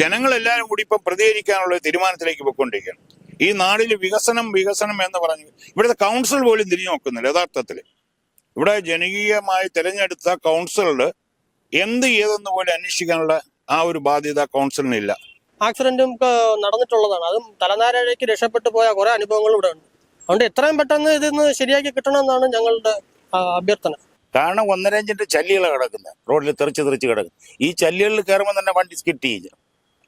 ജനങ്ങളെല്ലാവരും കൂടി ഇപ്പം പ്രതികരിക്കാനുള്ള തീരുമാനത്തിലേക്ക് പോയിക്കൊണ്ടിരിക്കുകയാണ്. ഈ നാടിൽ വികസനം വികസനം എന്ന് പറഞ്ഞു ഇവിടുത്തെ കൗൺസിൽ പോലും തിരിഞ്ഞു നോക്കുന്നില്ല യഥാർത്ഥത്തിൽ ഇവിടെ ജനകീയമായി തിരഞ്ഞെടുത്ത കൗൺസിലിൽ എന്ത് ചെയ്തെന്ന് പോലെ അന്വേഷിക്കാനുള്ള ആ ഒരു ബാധ്യത കൗൺസിലിനില്ല ആക്സിഡന്റും നടന്നിട്ടുള്ളതാണ്. അതും തലനാരഴയ്ക്ക് രക്ഷപ്പെട്ടു പോയ കുറെ അനുഭവങ്ങൾ ഇവിടെ ഉണ്ട്. അതുകൊണ്ട് എത്രയും പെട്ടെന്ന് ഇതൊന്ന് ശരിയാക്കി കിട്ടണമെന്നാണ് ഞങ്ങളുടെ അഭ്യർത്ഥന. കാരണം ഒന്നരഞ്ചിന്റെ ചല്ലികളാണ് കിടക്കുന്നത് റോഡിൽ തെറിച്ച് തെറിച്ച് കിടക്കുന്നത് ഈ ചല്ലികളിൽ കയറുമ്പോൾ തന്നെ വണ്ടി സ്കിറ്റ് ചെയ്യും.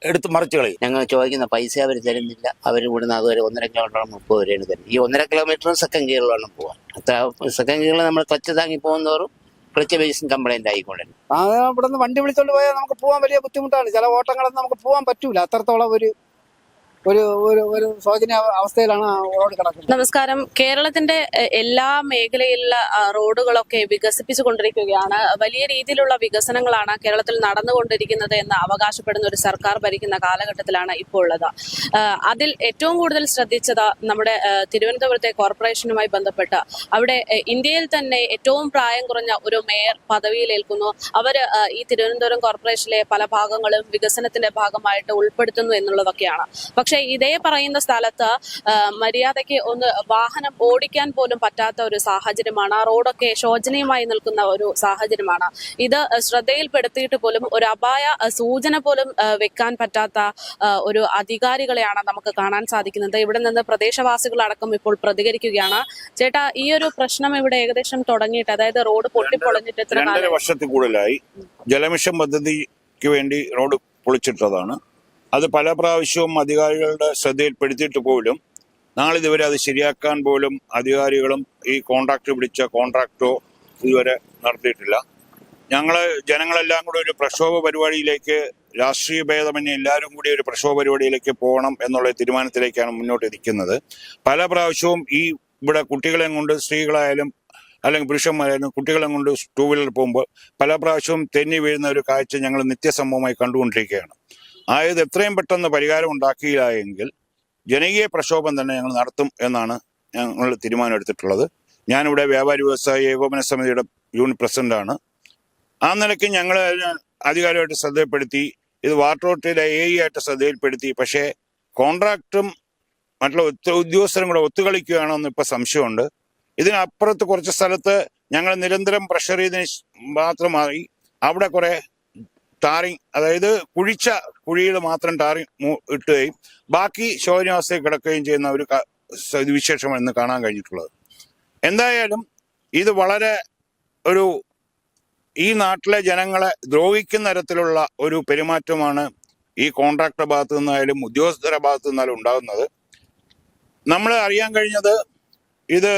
എടുത്ത് മറിച്ച് കളയും. ഞങ്ങൾ ചോദിക്കുന്ന പൈസ അവർ തരുന്നില്ല. അവർ ഇവിടുന്ന് അതുവരെ ഒന്നര കിലോമീറ്റർ മുപ്പത് വരെയാണ് തരുന്നത്. ഈ ഒന്നര കിലോമീറ്റർ സെക്കൻഡ് ഗിയറിലാണ് പോകാൻ അത്ര സെക്കൻഡ് ഗിയറിൽ നമ്മൾ ക്ലച്ച് താങ്ങി പോകുന്നതോറും ക്ലച്ച് ബേസും കംപ്ലൈന്റ് ആയിക്കൊള്ളുന്നു അവിടെ നിന്ന് വണ്ടി വിളിച്ചോണ്ട് പോയാൽ നമുക്ക് പോകാൻ വലിയ ബുദ്ധിമുട്ടാണ്. ചില ഓട്ടങ്ങളൊന്നും നമുക്ക് പോകാൻ പറ്റൂല. അത്രത്തോളം ഒരു ഒരു ഒരു ഒരു അവസ്ഥയിലാണ് നമസ്കാരം. കേരളത്തിന്റെ എല്ലാ മേഖലയിലുള്ള റോഡുകളൊക്കെ വികസിപ്പിച്ചു കൊണ്ടിരിക്കുകയാണ്. വലിയ രീതിയിലുള്ള വികസനങ്ങളാണ് കേരളത്തിൽ നടന്നുകൊണ്ടിരിക്കുന്നത് എന്ന് അവകാശപ്പെടുന്ന ഒരു സർക്കാർ ഭരിക്കുന്ന കാലഘട്ടത്തിലാണ് ഇപ്പോൾ ഉള്ളത്. അതിൽ ഏറ്റവും കൂടുതൽ ശ്രദ്ധിച്ചത് നമ്മുടെ തിരുവനന്തപുരത്തെ കോർപ്പറേഷനുമായി ബന്ധപ്പെട്ട്. അവിടെ ഇന്ത്യയിൽ തന്നെ ഏറ്റവും പ്രായം കുറഞ്ഞ ഒരു മേയർ പദവിയിലേൽക്കുന്നു അവർ ഈ തിരുവനന്തപുരം കോർപ്പറേഷനിലെ പല ഭാഗങ്ങളും വികസനത്തിന്റെ ഭാഗമായിട്ട് ഉൾപ്പെടുത്തുന്നു എന്നുള്ളതൊക്കെയാണ്. പക്ഷേ ഇതേ പറയുന്ന സ്ഥലത്ത് മര്യാദയ്ക്ക് ഒന്ന് വാഹനം ഓടിക്കാൻ പോലും പറ്റാത്ത ഒരു സാഹചര്യമാണ്. ആ റോഡൊക്കെ ശോചനീയമായി നിൽക്കുന്ന ഒരു സാഹചര്യമാണ്. ഇത് ശ്രദ്ധയിൽപ്പെടുത്തിയിട്ട് പോലും ഒരു അപായ സൂചന പോലും വെക്കാൻ പറ്റാത്ത ഒരു അധികാരികളെയാണ് നമുക്ക് കാണാൻ സാധിക്കുന്നത്. ഇവിടെ നിന്ന് പ്രദേശവാസികളടക്കം ഇപ്പോൾ പ്രതികരിക്കുകയാണ്. ചേട്ടാ ഈ ഒരു പ്രശ്നം ഇവിടെ ഏകദേശം തുടങ്ങിയിട്ട് അതായത് റോഡ് പൊട്ടിപ്പൊളഞ്ഞിട്ട് എത്ര വർഷത്തിൽ കൂടുതലായി ജലമിഷൻ പദ്ധതിക്ക് വേണ്ടി റോഡ് പൊളിച്ചിട്ടതാണ്. അത് പല പ്രാവശ്യവും അധികാരികളുടെ ശ്രദ്ധയിൽപ്പെടുത്തിയിട്ട് പോലും നാളിതുവരെ അത് ശരിയാക്കാൻ പോലും അധികാരികളും ഈ കോൺട്രാക്ട് പിടിച്ച കോൺട്രാക്ടോ ഇതുവരെ നടത്തിയിട്ടില്ല. ഞങ്ങൾ ജനങ്ങളെല്ലാം കൂടി ഒരു പ്രക്ഷോഭ പരിപാടിയിലേക്ക് രാഷ്ട്രീയ ഭേദമന്യേ എല്ലാവരും കൂടി ഒരു പ്രക്ഷോഭ പരിപാടിയിലേക്ക് പോകണം എന്നുള്ള തീരുമാനത്തിലേക്കാണ് മുന്നോട്ട് ഇരിക്കുന്നത്. പല പ്രാവശ്യവും ഈ ഇവിടെ കുട്ടികളെ കൊണ്ട് സ്ത്രീകളായാലും അല്ലെങ്കിൽ പുരുഷന്മാരായാലും കുട്ടികളെ കൊണ്ട് ടൂ വീലറിൽ പോകുമ്പോൾ പല പ്രാവശ്യവും തെന്നി വീഴുന്ന ഒരു കാഴ്ച ഞങ്ങൾ നിത്യസംഭവമായി കണ്ടുകൊണ്ടിരിക്കുകയാണ്. ആയത് എത്രയും പെട്ടെന്ന് പരിഹാരം ഉണ്ടാക്കിയില്ല എങ്കിൽ ജനകീയ പ്രക്ഷോഭം തന്നെ ഞങ്ങൾ നടത്തും എന്നാണ് ഞങ്ങൾ തീരുമാനമെടുത്തിട്ടുള്ളത്. ഞാനിവിടെ വ്യാപാരി വ്യവസായ ഏകോപന സമിതിയുടെ യൂണിറ്റ് പ്രസിഡന്റാണ്. ആ നിലയ്ക്ക് ഞങ്ങൾ അധികാരമായിട്ട് ശ്രദ്ധയിൽപ്പെടുത്തി ഇത് വാട്ടർ അതോറിറ്റിയിലെ എ ഇ ആയിട്ട് ശ്രദ്ധയിൽപ്പെടുത്തി. പക്ഷേ കോൺട്രാക്റ്റും മറ്റുള്ള ഉദ്യോഗസ്ഥരും കൂടെ ഒത്തുകളിക്കുകയാണോ എന്ന് ഇപ്പൊ സംശയമുണ്ട്. ഇതിനപ്പുറത്ത് കുറച്ച് സ്ഥലത്ത് ഞങ്ങൾ നിരന്തരം പ്രഷർ ചെയ്തതിന് മാത്രമായി അവിടെ കുറെ ടാറിങ് അതായത് കുഴിച്ച കുഴിയിൽ മാത്രം ടാറിങ് ഇട്ടുകയും ബാക്കി ശോചനാവസ്ഥയിൽ കിടക്കുകയും ചെയ്യുന്ന ഒരു വിശേഷമാണ് ഇന്ന് കാണാൻ കഴിഞ്ഞിട്ടുള്ളത്. എന്തായാലും ഇത് വളരെ ഒരു ഈ നാട്ടിലെ ജനങ്ങളെ ദ്രോഹിക്കുന്ന തരത്തിലുള്ള ഒരു പെരുമാറ്റമാണ് ഈ കോൺട്രാക്ടർ ഭാഗത്തു നിന്നായാലും ഉദ്യോഗസ്ഥരുടെ ഭാഗത്തു നിന്നാലും ഉണ്ടാകുന്നത്. നമ്മൾ അറിയാൻ കഴിഞ്ഞത് ഇത്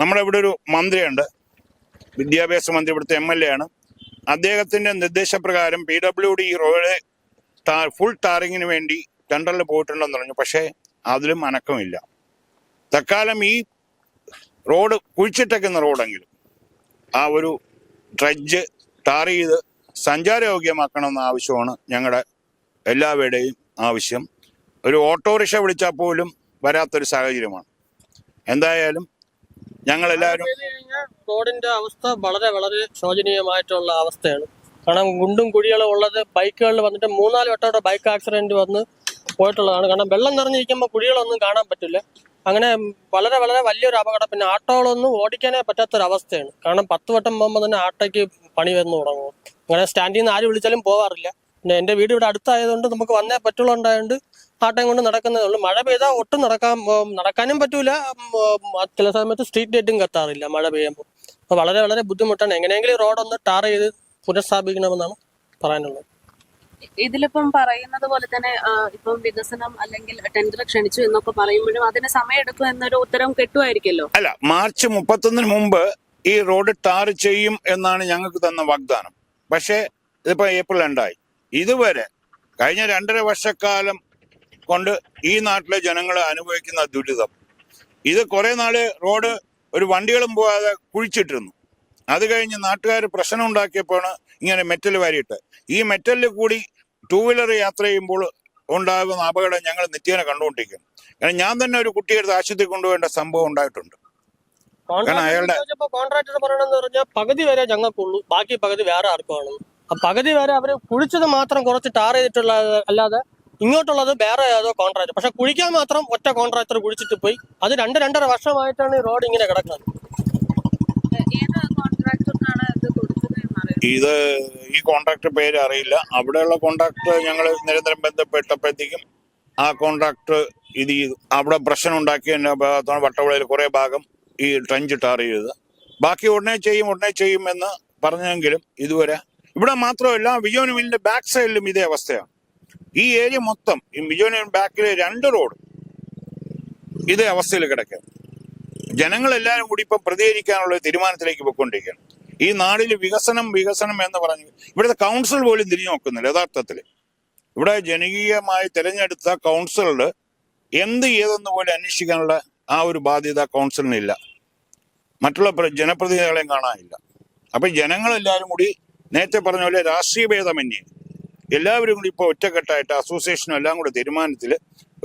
നമ്മുടെ ഇവിടെ ഒരു മന്ത്രിയുണ്ട്. വിദ്യാഭ്യാസ മന്ത്രി ഇവിടുത്തെ എം എൽ എ ആണ്. അദ്ദേഹത്തിന്റെ നിർദ്ദേശപ്രകാരം P W D road full ടാറിങ്ങിന് വേണ്ടി ടെൻഡറിൽ പോയിട്ടുണ്ടെന്ന് പറഞ്ഞു. പക്ഷേ അതിലും അനക്കമില്ല. തൽക്കാലം ഈ റോഡ് കുഴിച്ചിട്ടേക്കുന്ന റോഡെങ്കിലും ആ ഒരു ഡ്രഡ്ജ് ടാർ ചെയ്ത് സഞ്ചാരയോഗ്യമാക്കണമെന്ന ആവശ്യമാണ് ഞങ്ങളുടെ എല്ലാവരുടെയും ആവശ്യം. ഒരു ഓട്ടോറിക്ഷ വിളിച്ചാൽ പോലും വരാത്തൊരു സാഹചര്യമാണ്. എന്തായാലും ഞങ്ങൾ എല്ലാവരും റോഡിന്റെ അവസ്ഥ വളരെ വളരെ ശോചനീയമായിട്ടുള്ള അവസ്ഥയാണ്. കാരണം ഗുണ്ടും കുഴികളും ഉള്ളത് ബൈക്കുകളിൽ വന്നിട്ട് മൂന്നാൽ വട്ടം ബൈക്ക് ആക്സിഡന്റ് വന്ന് പോയിട്ടുള്ളതാണ്. കാരണം വെള്ളം നിറഞ്ഞിരിക്കുമ്പോൾ കുഴികളൊന്നും കാണാൻ പറ്റില്ല. അങ്ങനെ വളരെ വളരെ വലിയൊരു അപകടം. പിന്നെ ആട്ടോകളൊന്നും ഓടിക്കാനേ പറ്റാത്തൊരവസ്ഥയാണ്. കാരണം പത്ത് വട്ടം പോകുമ്പോൾ തന്നെ ആട്ടോയ്ക്ക് പണി വന്നു തുടങ്ങും. അങ്ങനെ സ്റ്റാൻഡിൽ നിന്ന് ആര് വിളിച്ചാലും പോവാറില്ല. പിന്നെ എന്റെ വീട് ഇവിടെ അടുത്തായതുകൊണ്ട് നമുക്ക് വന്നേ പറ്റുള്ളതുണ്ടായതുകൊണ്ട് ആട്ടം കൊണ്ട് നടക്കുന്നതേ ഉള്ളൂ. മഴ പെയ്താൽ ഒട്ടും നടക്കാൻ നടക്കാനും പറ്റൂല. ചില സമയത്ത് സ്ട്രീറ്റ് ലൈറ്റും കത്താറില്ല മഴ പെയ്യുമ്പോൾ അപ്പോൾ വളരെ വളരെ ബുദ്ധിമുട്ടാണ്. എങ്ങനെയെങ്കിലും ഈ റോഡ് ഒന്ന് ടാർ ചെയ്ത് പുനഃസ്ഥാപിക്കണമെന്നാണ് പറയാനുള്ളത്. ഇതിലിപ്പം പറയുന്നത് പോലെ തന്നെ ഇപ്പം വികസനം അല്ലെങ്കിൽ ടെൻഡർ ക്ഷണിച്ചു എന്നൊക്കെ പറയുമ്പോഴും അതിന് സമയമെടുക്കും എന്നൊരു ഉത്തരം കെട്ടുമായിരിക്കല്ലോ? അല്ല മാർച്ച് മുപ്പത്തൊന്നിന് മുമ്പ് ഈ റോഡ് ടാർ ചെയ്യും എന്നാണ് ഞങ്ങൾക്ക് തന്ന വാഗ്ദാനം. പക്ഷേ ഇതിപ്പോ ഏപ്രിൽ രണ്ടായി. ഇതുവരെ കഴിഞ്ഞ രണ്ടര വർഷക്കാലം കൊണ്ട് ഈ നാട്ടിലെ ജനങ്ങൾ അനുഭവിക്കുന്ന ദുരിതം. ഇത് കുറെ നാൾ റോഡ് ഒരു വണ്ടികളും പോകാതെ കുഴിച്ചിട്ടിരുന്നു. അത് കഴിഞ്ഞ് നാട്ടുകാർ പ്രശ്നം ഉണ്ടാക്കിയപ്പോഴാണ് ഇങ്ങനെ മെറ്റൽ വാരിയിട്ട്. ഈ മെറ്റലിൽ കൂടി ടൂ വീലർ യാത്ര ചെയ്യുമ്പോൾ ഉണ്ടാകുന്ന അപകടം ഞങ്ങൾ നിത്യേന കണ്ടുകൊണ്ടിരിക്കും കാരണം ഞാൻ തന്നെ ഒരു കുട്ടിയെടുത്ത് ആശുപത്രി കൊണ്ടുപോകേണ്ട സംഭവം ഉണ്ടായിട്ടുണ്ട്. കാരണം അയാളുടെ- കോൺട്രാക്ടർ പറയണെന്ന് പറഞ്ഞാൽ പകുതി വരെ ഞങ്ങൾക്കുള്ളൂ. ബാക്കി പകുതി വേറെ ആർക്കുമാണ് ആ പകുതി വരെ അവർ കുഴിച്ചത് മാത്രം കുറച്ച് ടാർ ചെയ്തിട്ടുള്ള അല്ലാതെ ഇങ്ങോട്ടുള്ളത് വേറെ ഏതോ കോൺട്രാക്ടർ പക്ഷെ കുഴിക്കാൻ മാത്രം ഒറ്റ കോൺട്രാക്ടർ കുഴിച്ചിട്ട് പോയി. അത് രണ്ട് രണ്ടര വർഷമായിട്ടാണ് ഈ റോഡ് ഇങ്ങനെ കിടക്കുന്നത്. ഇത് ഈ കോൺട്രാക്ടർ പേര് അറിയില്ല. അവിടെയുള്ള കോൺട്രാക്ടർ ഞങ്ങൾ നിരന്തരം ബന്ധപ്പെട്ടപ്പോഴത്തേക്കും ആ കോൺട്രാക്ടർ ഇത് ചെയ്തു അവിടെ പ്രശ്നം ഉണ്ടാക്കിയ ഭാഗത്താണ് വട്ടവളയിൽ കുറെ ഭാഗം ഈ ട്രഞ്ച് ടാർ ചെയ്തത്. ബാക്കി ഉടനെ ചെയ്യും ഉടനെ ചെയ്യും എന്ന് പറഞ്ഞെങ്കിലും ഇതുവരെ ഇവിടെ മാത്രമല്ല വിജയോനുവിലിന്റെ ബാക്ക് സൈഡിലും ഇതേ അവസ്ഥയാണ്. ഈ ഏരിയ മൊത്തം ഈ വിജയോനുവിൻ ബാക്കിലെ രണ്ട് റോഡ് ഇതേ അവസ്ഥയിൽ കിടക്കുക ജനങ്ങളെല്ലാവരും കൂടി ഇപ്പം പ്രതികരിക്കാനുള്ള തീരുമാനത്തിലേക്ക് പോയിക്കൊണ്ടിരിക്കുകയാണ്. ഈ നാടിൽ വികസനം വികസനം എന്ന് പറഞ്ഞു ഇവിടുത്തെ കൗൺസിൽ പോലും തിരിഞ്ഞു നോക്കുന്നില്ല യഥാർത്ഥത്തിൽ ഇവിടെ ജനകീയമായി തിരഞ്ഞെടുത്ത കൗൺസിലിൽ എന്ത് ചെയ്തെന്ന് പോലും അന്വേഷിക്കാനുള്ള ആ ഒരു ബാധ്യത കൗൺസിലിനില്ല മറ്റുള്ള പ്ര- ജനപ്രതിനിധികളെയും കാണാനില്ല. അപ്പൊ ജനങ്ങളെല്ലാവരും കൂടി നേരത്തെ പറഞ്ഞ പോലെ രാഷ്ട്രീയ ഭേദമന്യേ എല്ലാവരും കൂടി ഇപ്പോൾ ഒറ്റക്കെട്ടായിട്ട് അസോസിയേഷനും എല്ലാം കൂടെ തീരുമാനത്തിൽ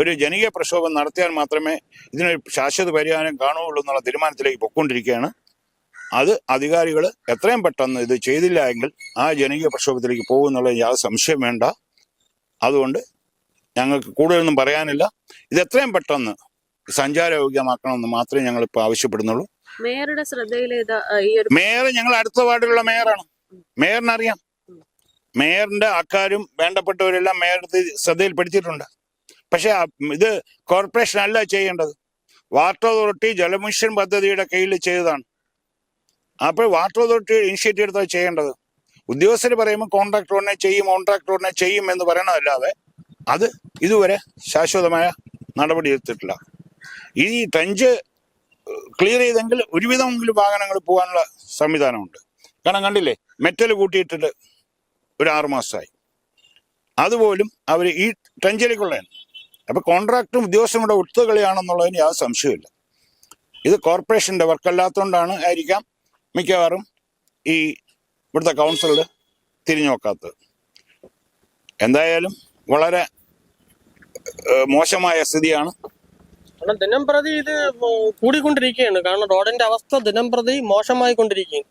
ഒരു ജനകീയ പ്രക്ഷോഭം നടത്തിയാൽ മാത്രമേ ഇതിനൊരു ശാശ്വത പരിഹാരം കാണുകയുള്ളൂ എന്നുള്ള തീരുമാനത്തിലേക്ക് പൊയ്ക്കൊണ്ടിരിക്കുകയാണ്. അത് അധികാരികൾ എത്രയും പെട്ടെന്ന് ഇത് ചെയ്തില്ല എങ്കിൽ ആ ജനകീയ പ്രക്ഷോഭത്തിലേക്ക് പോകും എന്നുള്ള യാതൊരു സംശയം വേണ്ട. അതുകൊണ്ട് ഞങ്ങൾക്ക് കൂടുതലൊന്നും പറയാനില്ല. ഇത് എത്രയും പെട്ടെന്ന് സഞ്ചാരയോഗ്യമാക്കണമെന്ന് മാത്രമേ ഞങ്ങൾ ഇപ്പൊ ആവശ്യപ്പെടുന്നുള്ളൂ. മേയറുടെ ശ്രദ്ധയിൽ ഒരു മേയർ ഞങ്ങൾ അടുത്ത വാർഡിലുള്ള മേയറാണ്. മേയറിനറിയാം. മേയറിന്റെ ആൾക്കാരും വേണ്ടപ്പെട്ടവരെല്ലാം മേയറുടെ ശ്രദ്ധയിൽപ്പെടുത്തിയിട്ടുണ്ട്. പക്ഷെ ഇത് കോർപ്പറേഷൻ അല്ല ചെയ്യേണ്ടത്. വാട്ടർ അതോറിറ്റി ജലമിഷൻ പദ്ധതിയുടെ കീഴിൽ ചെയ്തതാണ്. അപ്പോൾ വാട്ടർ അതോറിറ്റി ഇനിഷ്യേറ്റീവ് എടുത്താൽ ചെയ്യേണ്ടത്. ഉദ്യോഗസ്ഥർ പറയുമ്പോൾ കോൺട്രാക്ടറിനെ ചെയ്യും കോൺട്രാക്ടറിനെ ചെയ്യും എന്ന് പറയണമല്ലാതെ അത് ഇതുവരെ ശാശ്വതമായ നടപടി എടുത്തിട്ടില്ല. ഈ ട്രഞ്ച് ക്ലിയർ ചെയ്തെങ്കിൽ ഒരുവിധമെങ്കിലും വാഹനങ്ങൾ പോകാനുള്ള സംവിധാനമുണ്ട്. കാരണം കണ്ടില്ലേ മെറ്റൽ കൂട്ടിയിട്ടിട്ട് ഒരു ആറു മാസമായി. അതുപോലും അവർ ഈ ട്രഞ്ചിലേക്കുള്ളതാണ് അപ്പോൾ കോൺട്രാക്ടും ഉദ്യോഗസ്ഥരും കൂടെ ഒത്തുകളിയാണെന്നുള്ളതിന് യാതൊരു സംശയമില്ല ഇത് കോർപ്പറേഷന്റെ വർക്കല്ലാത്തതുകൊണ്ടാണ് ആയിരിക്കാം മിക്കവാറും ഈ ഇവിടുത്തെ കൗൺസിലിൽ തിരിഞ്ഞു നോക്കാത്തത്. എന്തായാലും വളരെ മോശമായ സ്ഥിതിയാണ്. ദിനം പ്രതി ഇത് കൂടിക്കൊണ്ടിരിക്കുകയാണ്. കാരണം റോഡിന്റെ അവസ്ഥ ദിനം പ്രതി മോശമായി കൊണ്ടിരിക്കുകയാണ്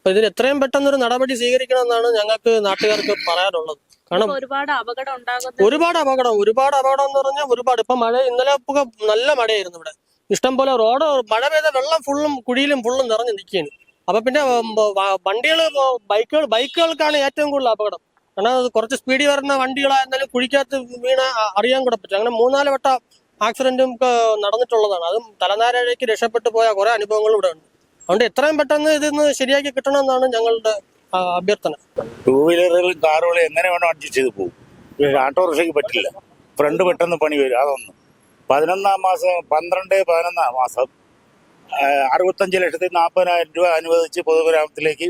അപ്പൊ ഇതിന് എത്രയും പെട്ടെന്ന് ഒരു നടപടി സ്വീകരിക്കണമെന്നാണ് ഞങ്ങൾക്ക് നാട്ടുകാർക്ക് പറയാനുള്ളത്. കാരണം ഒരുപാട് അപകടം ഉണ്ടാകുന്ന ഒരുപാട് അപകടം ഒരുപാട് അപകടം എന്ന് പറഞ്ഞാൽ ഒരുപാട്. ഇപ്പൊ മഴ ഇന്നലെ ഒക്കെ നല്ല മഴയായിരുന്നു ഇവിടെ. ഇഷ്ടം പോലെ റോഡ് മഴ പെയ്ത വെള്ളം ഫുള്ളും കുഴിയിലും ഫുള്ളും നിറഞ്ഞു നിൽക്കുകയാണ്. അപ്പൊ പിന്നെ വണ്ടികൾ ബൈക്കുകൾ ബൈക്കുകൾക്കാണ് ഏറ്റവും കൂടുതൽ അപകടം. കാരണം കുറച്ച് സ്പീഡിൽ വരുന്ന വണ്ടികളായിരുന്നാലും കുഴിക്കകത്ത് വീണ അറിയാൻ കൂടെ പറ്റും. അങ്ങനെ മൂന്നാൽ വട്ട ആക്സിഡന്റും നടന്നിട്ടുള്ളതാണ്. അതും തലനാരഴയ്ക്ക് രക്ഷപ്പെട്ടു പോയ കുറെ അനുഭവങ്ങൾ ഇവിടെ ഉണ്ട്. അതുകൊണ്ട് എത്രയും പെട്ടെന്ന് ഇതൊന്ന് ശരിയാക്കി കിട്ടണമെന്നാണ് ഞങ്ങളുടെ അഭ്യർത്ഥന. ടൂ വീലറുകളും കാറുകളും എങ്ങനെ വേണോ അഡ്ജസ്റ്റ് ചെയ്ത് പോകും ഓട്ടോറിക്ഷയ്ക്ക് പറ്റില്ല. ഫ്രണ്ട് പെട്ടെന്ന് പണി വരും. അതൊന്ന്. പതിനൊന്നാം മാസം പന്ത്രണ്ട് പതിനൊന്നാം മാസം അറുപത്തഞ്ച് ലക്ഷത്തി നാൽപ്പതിനായിരം രൂപ അനുവദിച്ച് പൊതുഗ്രാമത്തിലേക്ക്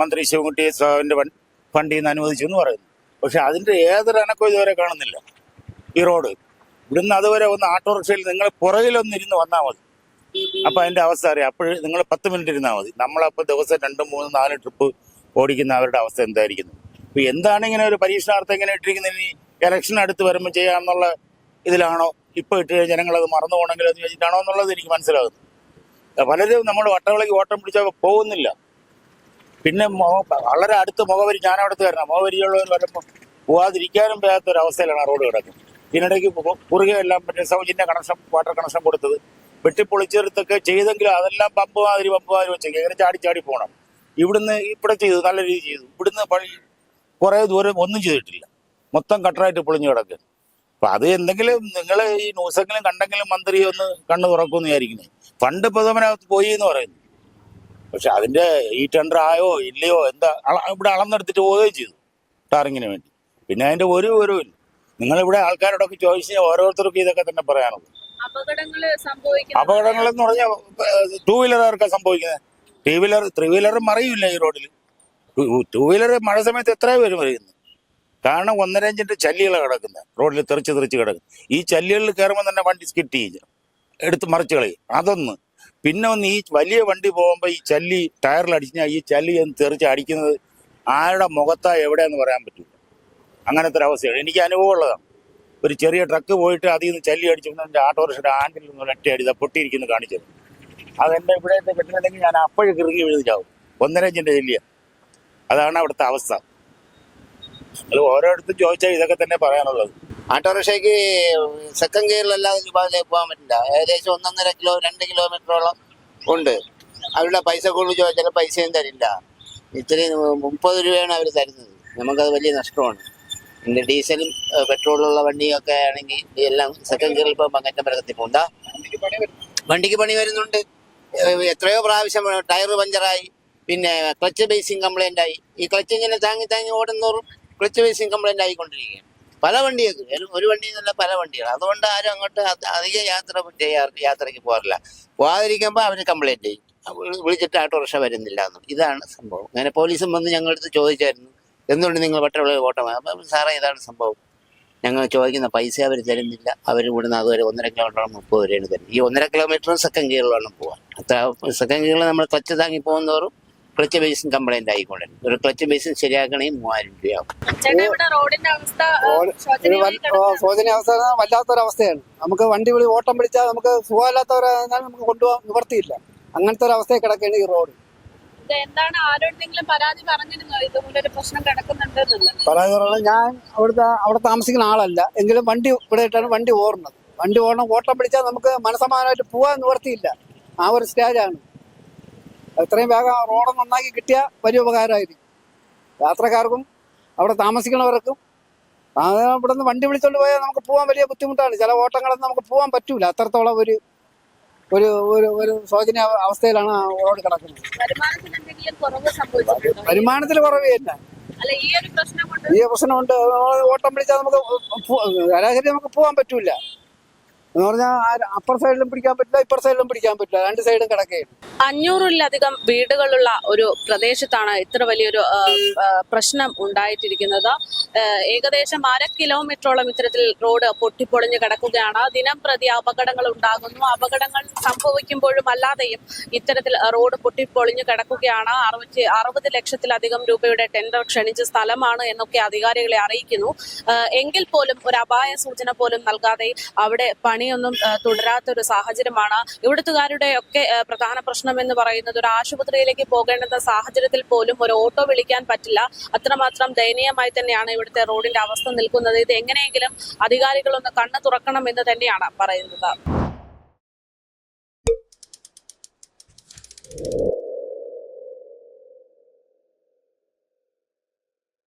മന്ത്രി ശിവൻകുട്ടി ഫണ്ട് ഫണ്ടിൽ നിന്ന് അനുവദിച്ചു എന്ന് പറയുന്നു. പക്ഷെ അതിന്റെ ഏതൊരു അനക്കവും ഇതുവരെ കാണുന്നില്ല. ഈ റോഡ്. ഇവിടുന്ന് അതുവരെ ഒന്ന് ആട്ടോറിക്ഷയിൽ നിങ്ങൾ പുറകിലൊന്നിരുന്ന് വന്നാൽ മതി. അപ്പൊ അതിന്റെ അവസ്ഥ അറിയാം. അപ്പോൾ നിങ്ങൾ പത്ത് മിനിറ്റ് ഇരുന്നാൽ മതി. നമ്മളപ്പോൾ ദിവസം രണ്ടും മൂന്നും നാല് ട്രിപ്പ് ഓടിക്കുന്ന അവരുടെ അവസ്ഥ എന്തായിരിക്കുന്നു? അപ്പൊ എന്താണ് ഇങ്ങനെ ഒരു പരീക്ഷണാർത്ഥം ഇങ്ങനെ ഇട്ടിരിക്കുന്നത്? ഇനി ഇലക്ഷൻ അടുത്ത് വരുമ്പോൾ ചെയ്യാമെന്നുള്ള ഇതിലാണോ? ഇപ്പൊ ഇട്ട് കഴിഞ്ഞാൽ അത് മറന്നു പോകണമെങ്കിൽ അത് വെച്ചിട്ടാണോ എന്നുള്ളത് എനിക്ക് മനസ്സിലാകുന്നു പലരും നമ്മൾ വട്ടവിളക്ക് ഓട്ടം പിടിച്ചാൽ പോകുന്നില്ല. പിന്നെ വളരെ അടുത്ത് മുഖവരി ഞാൻ അവിടുത്തെ വരണം. മുഖവരിയുള്ളവർ വരുമ്പോൾ പോവാതിരിക്കാനും വയ്യാത്ത ഒരു അവസ്ഥയിലാണ് ആ റോഡ് കിടക്കുന്നത്. ഇതിനിടയ്ക്ക് കുറുകെ എല്ലാം മറ്റേ സൗജന്യ കണക്ഷൻ വാട്ടർ കണക്ഷൻ കൊടുത്തത്. വെട്ടിപ്പൊളിച്ചെടുത്തൊക്കെ ചെയ്തെങ്കിലും അതെല്ലാം പമ്പ് മാതിരി പമ്പ് മാതിരി ചാടി ചാടി പോകണം ഇവിടുന്ന് ഇവിടെ ചെയ്തു നല്ല രീതിയിൽ ചെയ്തു. ഇവിടുന്ന് പണി കുറേ ദൂരം ഒന്നും ചെയ്തിട്ടില്ല. മൊത്തം കട്ടറായിട്ട് പൊളിഞ്ഞു കിടക്കുക അപ്പൊ അത് എന്തെങ്കിലും നിങ്ങൾ ഈ ന്യൂസെങ്കിലും കണ്ടെങ്കിലും മന്ത്രി ഒന്ന് കണ്ണു തുറക്കുമെന്ന് വിചാരിക്കുന്നത് ഫണ്ട് പ്രഥമനകത്ത് പോയി എന്ന് പറയുന്നു. പക്ഷെ അതിന്റെ ഈ ടെൻഡർ ആയോ ഇല്ലയോ എന്താ ഇവിടെ അളന്നെടുത്തിട്ട് പോവുകയും ചെയ്തു ടാറിങ്ങിന് വേണ്ടി. പിന്നെ അതിന്റെ ഒരു വിവരവും നിങ്ങൾ ഇവിടെ ആൾക്കാരോടൊക്കെ ചോദിച്ചാൽ ഓരോരുത്തർക്കും ഇതൊക്കെ തന്നെ പറയാനുള്ളൂ അപകടങ്ങൾ എന്ന് പറഞ്ഞാൽ ടൂ വീലറുകാർക്കാണ് സംഭവിക്കുന്നത്? ടൂ വീലർ ത്രീ വീലർ മറിയില്ല ഈ റോഡിൽ. ടൂ വീലർ മഴ സമയത്ത് എത്രയോ പേര് മറിയുന്നു. കാരണം ഒന്നര ഇഞ്ചിന്റെ ചല്ലികളാണ് കിടക്കുന്നത് റോഡിൽ തെറിച്ച് തെറിച്ച് കിടക്കും ഈ ചല്ലികളിൽ കയറുമ്പോൾ തന്നെ വണ്ടി സ്കിറ്റ് ചെയ്യും. എടുത്ത് മറിച്ച് കളയും. അതൊന്ന്. പിന്നെ ഒന്ന് ഈ വലിയ വണ്ടി പോകുമ്പോൾ ഈ ചല്ലി ടയറിൽ അടിച്ചാൽ ഈ ചല്ലി ഒന്ന് തെറിച്ച് അടിക്കുന്നത് ആരുടെ മുഖത്താ എവിടെയെന്ന് പറയാൻ പറ്റില്ല അങ്ങനത്തെ ഒരു അവസ്ഥയാണ്. എനിക്ക് അനുഭവം ഉള്ളതാണ്. ഒരു ചെറിയ ട്രക്ക് പോയിട്ട് അതിൽ നിന്ന് ചല്ലി അടിച്ചുകൊണ്ട് എന്റെ ആട്ടോറിക്ഷയുടെ ആൻഡിൽ നിന്ന് ഒരട്ടി അടിത പൊട്ടിയിരിക്കുന്നു കാണിച്ചത്. അതെന്റെ ഇവിടെ കെട്ടുന്നുണ്ടെങ്കിൽ ഞാൻ അപ്പോഴും കിറുകി വീഴുന്നു ചാവും ഒന്നര ഇഞ്ചിന്റെ ചെല്ലിയ. അതാണ് അവിടുത്തെ അവസ്ഥ. അത് ഓരോരുത്തരും ചോദിച്ചാൽ ഇതൊക്കെ തന്നെ പറയാനുള്ളത്. ആട്ടോറിക്ഷയ്ക്ക് സെക്കൻഡ് ഗിയറിലല്ലാതെ ദുബായിലേക്ക് പോകാൻ പറ്റില്ല. ഏകദേശം ഒന്നൊന്നര കിലോ രണ്ട് കിലോമീറ്ററോളം ഉണ്ട്. അവരുടെ പൈസ കൂടുതൽ ചോദിച്ചാൽ പൈസയും തരില്ല. ഇത്രയും മുപ്പത് രൂപയാണ് അവർ തരുന്നത്. നമുക്കത് വലിയ നഷ്ടമാണ്. പിന്നെ ഡീസലും പെട്രോളുള്ള വണ്ടിയൊക്കെ ആണെങ്കിൽ എല്ലാം സെക്കൻഡ് ഗിയറിൽ ഇപ്പം അങ്ങനത്തെ വരകത്തിൽ പോകണ്ട വണ്ടിക്ക് പണി വരുന്നുണ്ട്. എത്രയോ പ്രാവശ്യം ടയർ പഞ്ചറായി. പിന്നെ ക്ലച്ച് ബേസിങ് കംപ്ലൈന്റ് ആയി. ഈ ക്ലച്ച് ഇങ്ങനെ താങ്ങി താങ്ങി ഓടുന്നോറും ക്ലച്ച് ബേസിങ് കംപ്ലൈന്റ് ആയിക്കൊണ്ടിരിക്കുകയാണ്. പല വണ്ടിയൊക്കെ ഒരു- വണ്ടി എന്നല്ല പല വണ്ടികൾ അതുകൊണ്ട് ആരും അങ്ങോട്ട് അധ- അധികം യാത്ര ചെയ്യാറ് യാത്രയ്ക്ക് പോകാറില്ല. പോകാതിരിക്കുമ്പോൾ അവർ കംപ്ലൈന്റ് ചെയ്യും. വിളിച്ചിട്ട് ഓട്ടോറിക്ഷ വരുന്നില്ല എന്നുള്ളത്. ഇതാണ് സംഭവം. അങ്ങനെ പോലീസും വന്ന് ഞങ്ങളുടെ അടുത്ത് ചോദിച്ചായിരുന്നു. എന്തുകൊണ്ട് നിങ്ങൾ പട്ടവിളയിൽ ഓട്ടം അപ്പം സാറേ ഇതാണ് സംഭവം. ഞങ്ങൾ ചോദിക്കുന്ന പൈസ അവർ തരുന്നില്ല. അവർ ഇവിടുന്ന് അതുവരെ ഒന്നര കിലോമീറ്ററാണ് മുപ്പത് വരെയാണ് തരുന്നത്. ഈ ഒന്നര കിലോമീറ്ററും സെക്കൻഡ് ഗിയറിലാണ് പോകാൻ അത്ര സെക്കൻഡ് ഗിയറിൽ നമ്മൾ ക്ലച്ച് താങ്ങി പോകുന്നതോറും ക്ലച്ച് ബേസിൻ കംപ്ലൈന്റ് ആയിക്കോട്ടെ ഒരു ക്ലച്ച് ബേസിൻ ശരിയാക്കണേ മൂവായിരം രൂപയാവും. വൽ- ശോചനീയാവസ്ഥ വല്ലാത്തൊരവസ്ഥയാണ്. നമുക്ക് വണ്ടി വിളി ഓട്ടം പിടിച്ചാൽ നമുക്ക് സുഖമില്ലാത്തവരാണെങ്കിൽ നമുക്ക് കൊണ്ടുപോകാൻ നിവർത്തിയില്ല അങ്ങനത്തെ ഒരു അവസ്ഥയിൽ കിടക്കുകയാണ് ഈ റോഡ്. എന്താണ് ആരോടെങ്കിലും പരാതി പറഞ്ഞിരുന്നോ? ഇതുപോലെ ഒരു പ്രശ്നം കിടക്കുന്നുണ്ട് പരാതി പറഞ്ഞാൽ ഞാൻ അവിടുത്തെ അവിടെ താമസിക്കുന്ന ആളല്ല. എങ്കിലും വണ്ടി ഇവിടെ ഇട്ടാണ് വണ്ടി ഓടുന്നത് വണ്ടി ഓടണം ഓട്ടം പിടിച്ചാൽ നമുക്ക് മനസമാനമായിട്ട് പോകാൻ നിവർത്തിയില്ല ആ ഒരു സ്റ്റേജാണ്. എത്രയും വേഗം റോഡ് നന്നാക്കി കിട്ടിയാൽ വലിയ ഉപകാരമായിരിക്കും. യാത്രക്കാർക്കും അവിടെ താമസിക്കുന്നവർക്കും ഇവിടെ നിന്ന് വണ്ടി വിളിച്ചോണ്ട് പോയാൽ നമുക്ക് പോകാൻ വലിയ ബുദ്ധിമുട്ടാണ്. ചില ഓട്ടങ്ങളൊന്നും നമുക്ക് പോകാൻ പറ്റൂല. അത്രത്തോളം ഒരു ഒരു ഒരു ഒരു ശോചനീയ അവസ്ഥയിലാണ് റോഡ് കിടക്കുന്നത്. വരുമാനത്തിൽ കുറവ് തന്നെ ഈ പ്രശ്നമുണ്ട് ഓട്ടം പിടിച്ചാൽ നമുക്ക് ശരാശരി നമുക്ക് പോകാൻ പറ്റൂല. എന്ന് പറഞ്ഞാൽ അപ്പർ സൈഡിലും പിടിക്കാൻ പറ്റില്ല ഇപ്പർ സൈഡിലും പിടിക്കാൻ പറ്റില്ല. രണ്ട് സൈഡും കിടക്കുകയാണ് അഞ്ഞൂറിലധികം വീടുകളുള്ള ഒരു പ്രദേശത്താണ് ഇത്ര വലിയൊരു പ്രശ്നം ഉണ്ടായിട്ടിരിക്കുന്നത്. ഏകദേശം അര കിലോമീറ്ററോളം ഇത്തരത്തിൽ റോഡ് പൊട്ടിപ്പൊളിഞ്ഞ് കിടക്കുകയാണ്. ദിനം പ്രതി അപകടങ്ങൾ ഉണ്ടാകുന്നു. അപകടങ്ങൾ സംഭവിക്കുമ്പോഴും അല്ലാതെയും ഇത്തരത്തിൽ റോഡ് പൊട്ടിപ്പൊളിഞ്ഞ് കിടക്കുകയാണ്. അറുപത്തി അറുപത് ലക്ഷത്തിലധികം രൂപയുടെ ടെൻഡർ ക്ഷണിച്ച സ്ഥലമാണ് എന്നൊക്കെ അധികാരികളെ അറിയിക്കുന്നു. എങ്കിൽ പോലും ഒരു അപായ സൂചന പോലും നൽകാതെ അവിടെ പണിയൊന്നും ആ, തുടരാത്ത ഒരു സാഹചര്യമാണ്. ഇവിടുത്തുകാരുടെ ഒക്കെ പ്രധാന പ്രശ്നം എന്ന് പറയുന്നത് ഒരു ആശുപത്രിയിലേക്ക് പോകേണ്ടുന്ന സാഹചര്യത്തിൽ പോലും ഒരു ഓട്ടോ വിളിക്കാൻ പറ്റില്ല. അത്രമാത്രം ദയനീയമായി തന്നെയാണ് ഇവിടുത്തെ റോഡിന്റെ അവസ്ഥ നിൽക്കുന്നത്. ഇത് എങ്ങനെയെങ്കിലും അധികാരികളൊന്ന് കണ്ണു തുറക്കണം എന്ന് തന്നെയാണ് പറയുന്നത്.